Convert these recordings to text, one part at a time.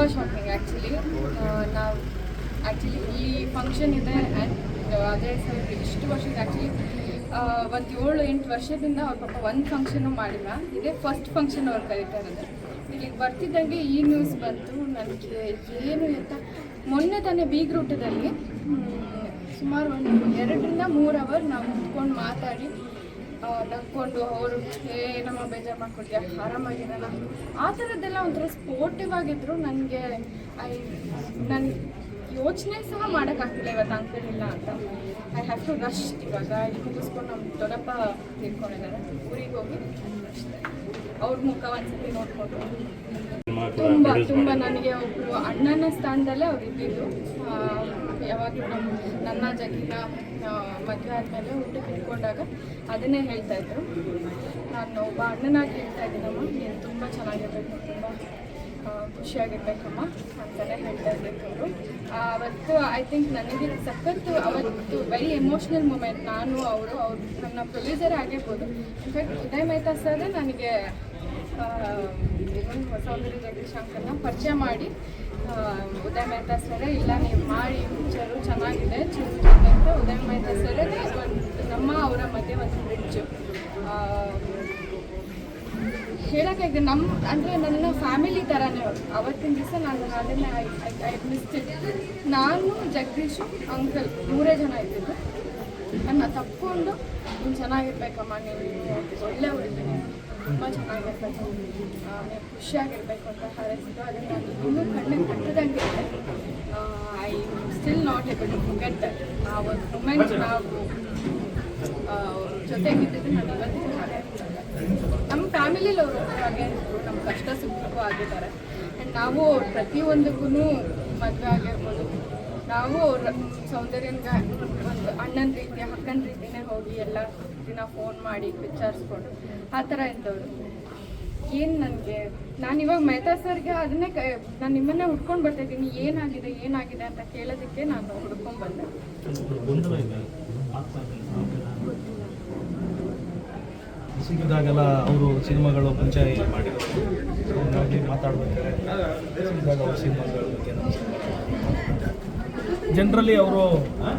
ತುಂಬ shocking actually ನಾವು actually ಈ ಫಂಕ್ಷನ್ ಇದೆ ಆ್ಯಂಡ್ ಅದೇ ಸರ್ ಇಷ್ಟು ವರ್ಷದ ಆ್ಯಕ್ಚುಲಿ ಒಂದು ಏಳು, ಎಂಟು ವರ್ಷದಿಂದ ಅವ್ರ ಪಾಪ ಒಂದು ಫಂಕ್ಷನು ಮಾಡಿಲ್ಲ. ಇದೇ ಫಸ್ಟ್ ಫಂಕ್ಷನ್ ಅವ್ರು ಕರೀತಾ ಇರೋದು. ಇಲ್ಲಿಗೆ ಬರ್ತಿದ್ದಂಗೆ ಈ ನ್ಯೂಸ್ ಬಂತು. ನನಗೆ ಏನು ಅಂತ ಮೊನ್ನೆ ತಾನೇ ಬೀಗ್ರೂಟದಲ್ಲಿ ಸುಮಾರು ಒಂದು ಎರಡರಿಂದ ಮೂರು ಅವರ್ ನಾವು ಕುತ್ಕೊಂಡು ಮಾತಾಡಿ ಆ, ನಕ್ಕೊಂಡು ಅವರು ಏ ನಮ್ಮ ಬೇಜಾರು ಮಾಡ್ಕೊಡ್ತೀಯ ಆರಾಮಾಗಿರೋಣ ಆ ಥರದ್ದೆಲ್ಲ ಒಂಥರ ಸ್ಪೋರ್ಟಿವ್ ಆಗಿದ್ರು ನನಗೆ ಐ ನನ್ನ ಯೋಚನೆ ಸಹ ಮಾಡೋಕ್ಕಾಗ್ತಿಲ್ಲ ಇವತ್ತು ಅಂಕಲಿಲ್ಲ ಅಂತ. ಐ ಹ್ಯಾವ್ ಟು ರಶ್ ಇವಾಗ ಇಲ್ಲಿ ಮುಗಿಸ್ಕೊಂಡು ನಮ್ಮ ದೊಡ್ಡಪ್ಪ ತಿಳ್ಕೊಂಡಿದ್ದಾರೆ. ಊರಿಗೆ ಹೋಗಿ ಅಷ್ಟೇ ಅವ್ರ ಮುಖ ಒಂದ್ಸತಿ ನೋಡ್ಕೊಂಡು. ತುಂಬ ತುಂಬ ನನಗೆ ಒಬ್ಬರು ಅಣ್ಣನ ಸ್ಥಾನದಲ್ಲೇ ಅವ್ರು ಇದ್ದಿದ್ದು. ಯಾವಾಗಲೂ ನಮ್ಮ ನನ್ನ ಜಗಿನ ಮದುವೆ ಆದಮೇಲೆ ಊಟಕ್ಕೆ ಇಟ್ಕೊಂಡಾಗ ಅದನ್ನೇ ಹೇಳ್ತಾ ಇದ್ರು. ನಾನು ಒಬ್ಬ ಅಣ್ಣನಾಗಿ ಹೇಳ್ತಾ ಇದ್ದೀನಮ್ಮ. ನೀನು ತುಂಬ ಚೆನ್ನಾಗಿರ್ಬೇಕು, ತುಂಬ ಖುಷಿಯಾಗಿರ್ಬೇಕಮ್ಮ ಅಂತಲೇ ಹೇಳ್ತಾ ಇರ್ಬೇಕು ಅವರು ಅವತ್ತು ಐ ಥಿಂಕ್ ನನಗೆ ಸಖತ್ತು ಅವತ್ತು ವೆರಿ ಎಮೋಷ್ನಲ್ ಮೂಮೆಂಟ್ ನಾನು, ಅವರು ಅವರು ನನ್ನ ಪ್ರೊಡ್ಯೂಸರ್ ಆಗಿರ್ಬೋದು. ಇನ್ಫ್ಯಾಕ್ಟ್ ಉದಯ್ ಮೆಹ್ತಾ ಸರ್ ನನಗೆ ಸೌಂದರ್ಯ ಜಗದೀಶ್ ಅಂಕಲ್ನ ಪರಿಚಯ ಮಾಡಿ. ಉದಯ ಮೆಹ್ತಾ ಸರ್, ಇಲ್ಲ ನೀವು ಮಾಡಿ, ಪಿಕ್ಚರು ಚೆನ್ನಾಗಿದೆ ಅಂತ ಉದಯ ಮೆಹ್ತಾ ಸರ್ ನಮ್ಮ ಅವರ ಮಧ್ಯೆ ಒಂದು ಬ್ರಿಡ್ಜ್ ಹೇಳೋಕ್ಕಾಗಿದೆ ನಮ್ಮ ಅಂದರೆ ನನ್ನ ಫ್ಯಾಮಿಲಿ ಥರನೇ ಅವತ್ತಿನ ದಿವಸ ನಾನು ಅದನ್ನೇ ಐ ಮಿಸ್ಟೆಡ್ ನಾನು, ಜಗದೀಶು ಅಂಕಲ್ ಮೂರೇ ಜನ ಇದ್ದಿದ್ದು. ನನ್ನ ತಪ್ಪಿಕೊಂಡು ನೀನು ಚೆನ್ನಾಗಿರ್ಬೇಕಮ್ಮ, ನೀನು ಒಳ್ಳೆ ಹುಡುಗಿ. ತುಂಬ ಚೆನ್ನಾಗಿರ್ಬೇಕು ಆ, ನೀನು ಖುಷಿಯಾಗಿರ್ಬೇಕು ಅಂತ ಹಾರೈಸಿದ್ದು ಅದನ್ನು ನಾನು ಇನ್ನೂ ಕಣ್ಣಿಗೆ ಕಟ್ಟದಂಗೆ ಇದೆ I still not able to get ಆ ಒಂದು ಮೂಮೆಂಟ್ ನಾವು ಜೊತೆಗಿದ್ದಿದ್ದು ನಾನು ಇವತ್ತಿಗೂ ಹಾಗೆ ನಮ್ಮ ಫ್ಯಾಮಿಲಿಲಿ ಅವರು ಹಾಗೆ ನಮ್ಮ ಕಷ್ಟ ಸುಖಕ್ಕೂ ಆಗಿದ್ದಾರೆ ಆ್ಯಂಡ್ ನಾವು ಅವ್ರ ಪ್ರತಿಯೊಂದಕ್ಕೂ ಮದುವೆ ಆಗಿರ್ಬೋದು ನಾವು ಅವ್ರ ಸೌಂದರ್ಯನ್ಗೆ ಒಂದು ಅಣ್ಣನ ರೀತಿ ಅಕ್ಕನ ರೀತಿನೇ ಹೋಗಿ ಎಲ್ಲ ದಿನ ಫೋನ್ ಮಾಡಿ ವಿಚಾರಿಸ್ಕೊಂಡು ಆ ಥರ ಇದ್ದವರು. ಏನು ನನಗೆ, ನಾನು ಇವಾಗ ಮೆಹ್ತಾ ಸರ್ಗೆ ಅದನ್ನೇ ನಾನು ನಿಮ್ಮನ್ನೇ ಹುಡ್ಕೊಂಡು ಬರ್ತಾ ಇದ್ದೀನಿ ಏನಾಗಿದೆ ಏನಾಗಿದೆ ಅಂತ ಕೇಳೋದಕ್ಕೆ ನಾನು ಹುಡ್ಕೊಂಡು ಬಂದೆ. ಸಿಕ್ಕಿದಾಗೆಲ್ಲ ಅವರು ಸಿನಿಮಾಗಳು ಪಂಚಾಯಿತಿ ಮಾಡಿದ್ರು ಮಾತಾಡ್ಬೇಕಾದ್ರೆ ಸಿನಿಮಾಗಳ ಬಗ್ಗೆ ಜನರಲಿ ಅವರು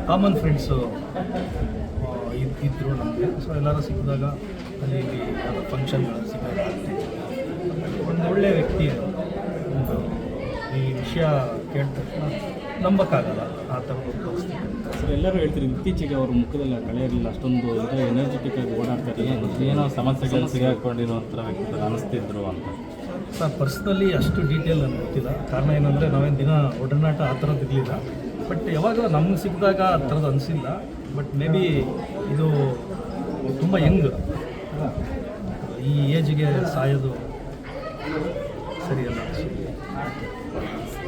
ಕಾಮನ್ ಫ್ರೆಂಡ್ಸು ಇದ್ದರು ನಮಗೆ. ಸೊ ಎಲ್ಲರೂ ಸಿಕ್ಕಿದಾಗ ಅಲ್ಲಿ ಯಾವುದೋ ಫಂಕ್ಷನ್ಗಳು ಸಿಕ್ಕಾಗ ಒಂದು ಒಳ್ಳೆಯ ವ್ಯಕ್ತಿ ಅದು. ಒಂದು ಈ ವಿಷಯ ಕೇಳಿದ ತಕ್ಷಣ ನಂಬಕ್ಕಾಗಲ್ಲ ಆ ಥರ ಒಂದು ಪರಿಸ್ಥಿತಿ. ಸರ್ ಎಲ್ಲರೂ ಹೇಳ್ತೀರಿ ಇತ್ತೀಚೆಗೆ ಅವ್ರ ಮುಖದಲ್ಲಿ ಆ ಕಳೆ ಇರಲಿಲ್ಲ ಅಷ್ಟೊಂದು ಇದ್ರೆ ಎನರ್ಜೆಟಿಕ್ ಆಗಿ ಓಡಾಡ್ತಾರೆ. ಏನೋ ಸಮಸ್ಯೆಗಳು ಸಿಗಾಕೊಂಡಿರುವಂಥ ವ್ಯಕ್ತಿ ಥರ ಅನಿಸ್ತಿದ್ರು ಅಂತ. ಸರ್ ಪರ್ಸ್ನಲಿ ಅಷ್ಟು ಡೀಟೇಲ್ ನನಗೆ ಗೊತ್ತಿಲ್ಲ. ಕಾರಣ ಏನಂದರೆ ನಾವೇನು ದಿನ ಒಡನಾಟ ಆ ಥರದ್ದು ಇರಲಿಲ್ಲ. ಬಟ್ ಯಾವಾಗ ನಮ್ಗೆ ಸಿಕ್ಕಿದಾಗ ಆ ಥರದ್ದು ಅನಿಸಿಲ್ಲ. ಬಟ್ ಮೇ ಬಿ ಇದು ತುಂಬ ಯಂಗ್ ಈ ಏಜ್ಗೆ ಸಾಯೋದು ಸರಿಯಲ್ಲ.